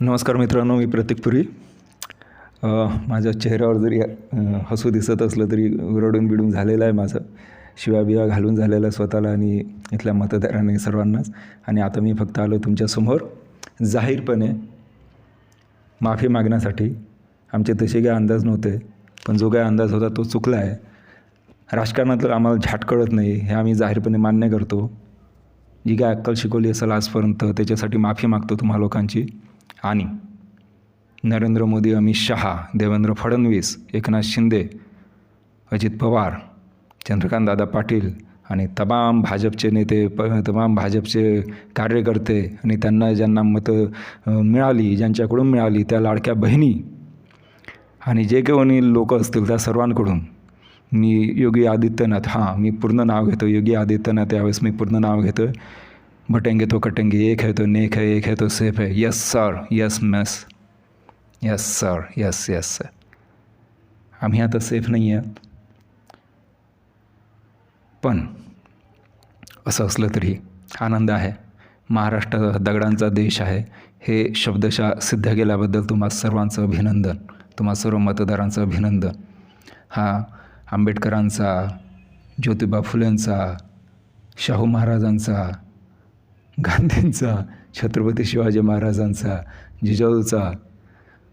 नमस्कार मित्रांनो मी प्रतीक पुरी. माझ्या चेहऱ्यावर जरी हसू दिसत असलं तरी रडून बिडून झालेलं आहे माझं. शिव्या बिया घालून झालेलं आहे स्वतःला आणि इथल्या मतदारांनी सर्वांनाच. आणि आता मी फक्त आलो तुमच्यासमोर जाहीरपणे माफी मागण्यासाठी. आमचे तसे काही अंदाज नव्हते पण जो काही अंदाज होता तो चुकला आहे. राजकारणात आम्हाला झाट कळत नाही हे आम्ही जाहीरपणे मान्य करतो. जी काय अक्कल शिकवली असेल आजपर्यंत त्याच्यासाठी माफी मागतो तुम्हा लोकांची. आणि नरेंद्र मोदी अमित शहा देवेंद्र फडणवीस एकनाथ शिंदे अजित पवार चंद्रकांत दादा पाटील आणि तमाम भाजपचे नेते प तमाम भाजपचे कार्यकर्ते आणि त्यांना ज्यांना मतं मिळाली ज्यांच्याकडून मिळाली त्या लाडक्या बहिणी आणि जे कोणी लोक असतील त्या सर्वांकडून मी योगी आदित्यनाथ हां मी पूर्ण नाव घेतो. योगी आदित्यनाथ यावेळेस मी पूर्ण नाव घेतो बटेंगे तो कटेंगे एक है तो नेक है एक है तो सेफ है। Yes sir yes miss yes sir yes yes sir आम्ही आता सेफ नाही आहात पण असं असलं तरी आनंद आहे. महाराष्ट्र दगडांचा देश आहे. हे शब्दशः सिद्ध केल्याबद्दल तुम्हा सर्वांचं अभिनंदन. तुम्हा सर्व मतदारांचं अभिनंदन. हा आंबेडकरांचा ज्योतिबा फुलेंचा शाहू महाराजांचा गांधींचा छत्रपती शिवाजी महाराजांचा जिजाऊचा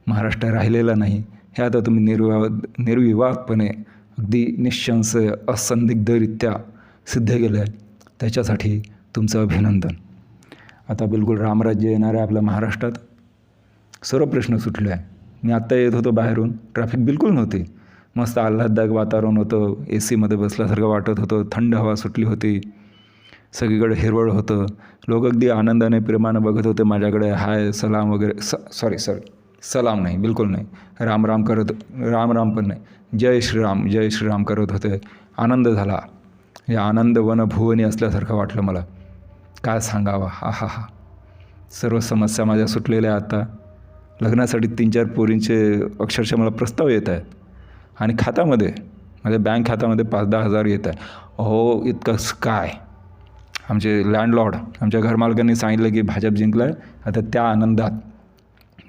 महाराष्ट्र राहिलेला नाही. हे आता तुम्ही निर्विवाद निर्विवादपणे अगदी निशंशय असंदिग्धरित्या सिद्ध केलं आहे त्याच्यासाठी तुमचं अभिनंदन. आता बिलकुल रामराज्य येणार आहे आपल्या महाराष्ट्रात. सर्व प्रश्न सुटले. आहे मी आत्ता येत होतो बाहेरून. ट्रॅफिक बिलकुल नव्हती. मस्त आल्हाददायक वातावरण होतं. ए सीमध्ये बसल्यासारखं वाटत होतं. थंड हवा सुटली होती. सगळीकडे हिरवळ होतं. लोक अगदी आनंदाने प्रेमानं बघत होते माझ्याकडे हाय सलाम वगैरे. स सॉरी सॉरी सलाम नाही बिलकुल नाही. राम राम करत राम राम पण नाही. जय श्रीराम जय श्रीराम करत होते. आनंद झाला. हे आनंद वनभुवनी असल्यासारखं वाटलं मला. काय सांगावं? हा हा हा. सर्व समस्या माझ्या सुटलेल्या आता. लग्नासाठी तीन चार पोरींचे अक्षरशः मला प्रस्ताव येत आहेत. आणि खात्यामध्ये माझ्या बँक खात्यामध्ये पाच दहा हजार येत आहे हो इतकंच काय? आमचे लँडलॉर्ड आमच्या घरमालकांनी सांगितलं की भाजप जिंकलं आहे आता त्या आनंदात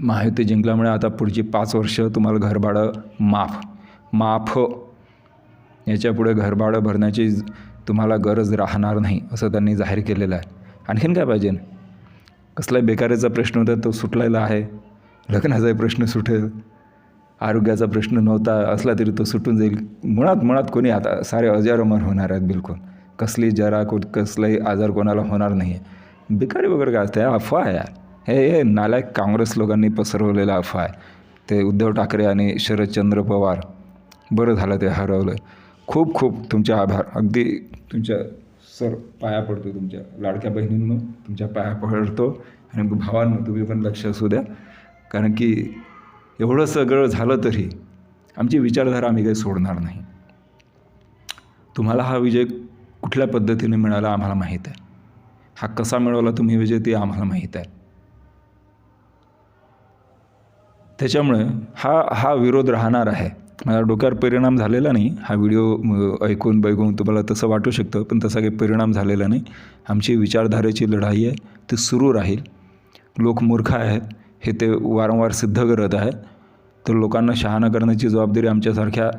महायुती जिंकल्यामुळे आता पुढची पाच वर्ष तुम्हाला घरभाडं माफ. माफ. याच्यापुढे घरभाडं भरण्याची तुम्हाला गरज राहणार नाही असं त्यांनी जाहीर केलेलं आहे. आणखीन काय पाहिजे? कसलाही बेकारीचा प्रश्न होता तो सुटलेला आहे. लग्नाचाही प्रश्न सुटेल. आरोग्याचा प्रश्न नव्हता असला तरी तो सुटून जाईल. मुळात मुळात कोणी आता सारे अजारमर होणार आहेत बिलकुल. कसली जरा को कसलाही आजार कोणाला होणार नाही आहे भिकारी वगैरे काय असते अफवा आहे यार. हे हे नालायक काँग्रेस लोकांनी पसरवलेला अफवा आहे. ते उद्धव ठाकरे आणि शरदचंद्र पवार बरं झालं ते हरवलं खूप खूप तुमचे आभार. अगदी तुमच्या सर पाया पडतो तुमच्या लाडक्या बहिणींनो तुमच्या पाया पडतो. आणि भावांनो तुम्ही पण लक्ष असू द्या. कारण की एवढं सगळं झालं तरी आमची विचारधारा आम्ही काही सोडणार नाही. तुम्हाला हा विजय कुठल्या पद्धतीने मिळाला आम्हाला माहीत आहे? हा कसा मिळवला तुम्ही विजय ते आम्हाला माहीत आहे. त्याच्यामुळे हा हा विरोध राहणार आहे. माझ्या डोक्यावर परिणाम झालेला नाही. हा व्हिडिओ ऐकून बैकून तुम्हाला तसं वाटू शकतं पण तसा काही परिणाम झालेला नाही. आमची विचारधारेची लढाई आहे ती सुरू राहील. लोक मूर्ख आहेत हे ते वारंवार सिद्ध करत आहेत. तर लोकांना शहाणा करण्याची जबाबदारी आमच्यासारख्या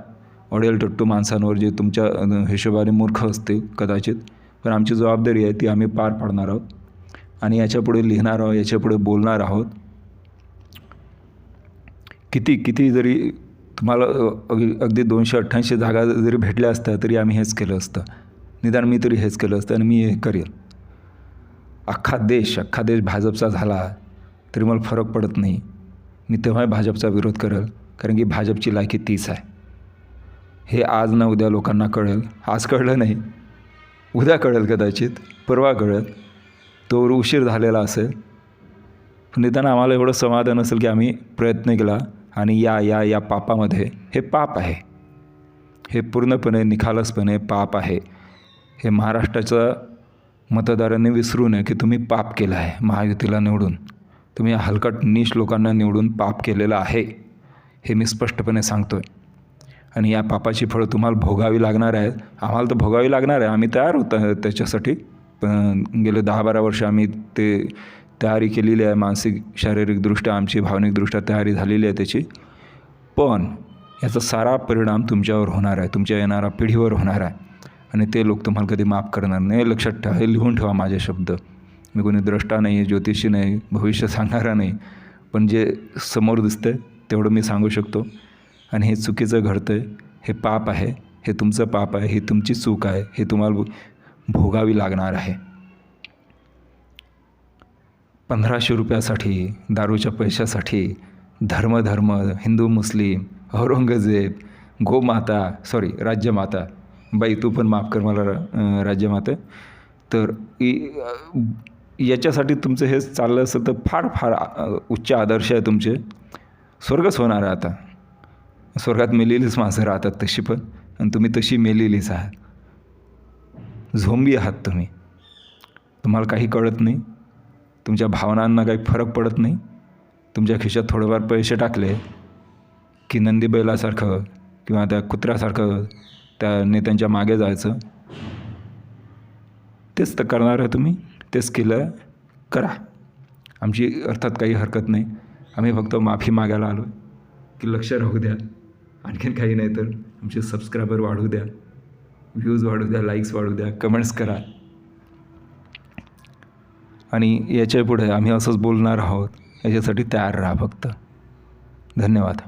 अडेल टट्टू माणसांवर जे तुमच्या हिशोबाने मूर्ख असतील कदाचित पण आमची जबाबदारी आहे ती आम्ही पार पाडणार आहोत. आणि याच्यापुढे लिहिणार आहोत याच्यापुढे बोलणार आहोत. किती किती जरी तुम्हाला अगदी अगदी दोनशे अठ्ठ्याऐंशी जागा जरी भेटल्या असत्या तरी आम्ही हेच केलं असतं. निदान मी तरी हेच केलं असतं आणि मी हे करेल. अख्खा देश अख्खा देश भाजपचा झाला तरी मला फरक पडत नाही. मी तेव्हा भाजपचा विरोध करेल कारण की भाजपची लायकी तीच आहे. हे आज ना उद्या लोकांना कळेल. आज कळलं नाही. उद्या कळेल कदाचित. परवा कळेल. तो उशीर झालेला असेल. निदान आम्हाला एवढं समाधान असेल की आम्ही प्रयत्न केला आणि या या या पापामध्ये हे पाप आहे. हे पूर्णपणे निखालसपणे पाप आहे. हे महाराष्ट्राच्या मतदारांनी विसरू नये की तुम्ही पाप केलं आहे महायुतीला निवडून. तुम्ही हलकट नीच लोकांना निवडून पाप केलेलं आहे. हे मी स्पष्टपणे सांगतो आहे आणि या पापाची फळं तुम्हाला भोगावी लागणार आहेत. आम्हाला तर भोगावी लागणार आहे. आम्ही तयार होतो त्याच्यासाठी. पण गेले दहा बारा वर्ष आम्ही ते तयारी केलेली आहे. मानसिक शारीरिकदृष्ट्या आमची भावनिकदृष्ट्या तयारी झालेली आहे त्याची. पण याचा सारा परिणाम तुमच्यावर होणार आहे. तुमच्या येणाऱ्या पिढीवर होणार आहे. आणि ते लोक तुम्हाला कधी माफ करणार नाही. लक्षात ठेवा. हे लिहून ठेवा माझे शब्द. मी कोणी द्रष्टा नाही ज्योतिषी नाही भविष्य सांगणारा नाही. पण जे समोर दिसतंय तेवढं मी सांगू शकतो. आणि हे चुकीचं घडतं आहे हे पाप आहे हे तुमचं पाप आहे ही तुमची चूक आहे हे तुम्हाला भो- भोगावी लागणार आहे. पंधराशे रुपयासाठी दारूच्या पैशासाठी धर्म धर्म हिंदू मुस्लिम औरंगजेब गोमाता सॉरी राज्यमाता. बाई तू पण माफ कर मला राज्यमाता. तर इ- याच्यासाठी तुमचं हे चाललं असेल तर फार फार उच्च आदर्श आहे तुमचे. स्वर्गच होणार आहे आता. स्वर्गात मेलेलीच माणसं राहतात तशी पण आणि तुम्ही तशी मेलेलीच आहात. झोंबी आहात तुम्ही. तुम्हाला काही कळत नाही. तुमच्या भावनांना काही फरक पडत नाही. तुमच्या खिशात थोडेफार पैसे टाकले की नंदी बैलासारखं किंवा त्या कुत्र्यासारखं त्या नेत्यांच्या मागे जायचं. तेच तर करणार आहे तुम्ही. तेच केलं करा. आमची अर्थात काही हरकत नाही. आम्ही फक्त माफी मागायला आलो की लक्ष राहू द्या. आणखीन काही नाही तर आमचे सबस्क्रायबर वाढू द्या व्ह्यूज वाढू द्या लाईक्स वाढू द्या कमेंट्स करा. आणि याच्यापुढे आम्ही असंच बोलणार आहोत याच्यासाठी तयार राहा फक्त. धन्यवाद.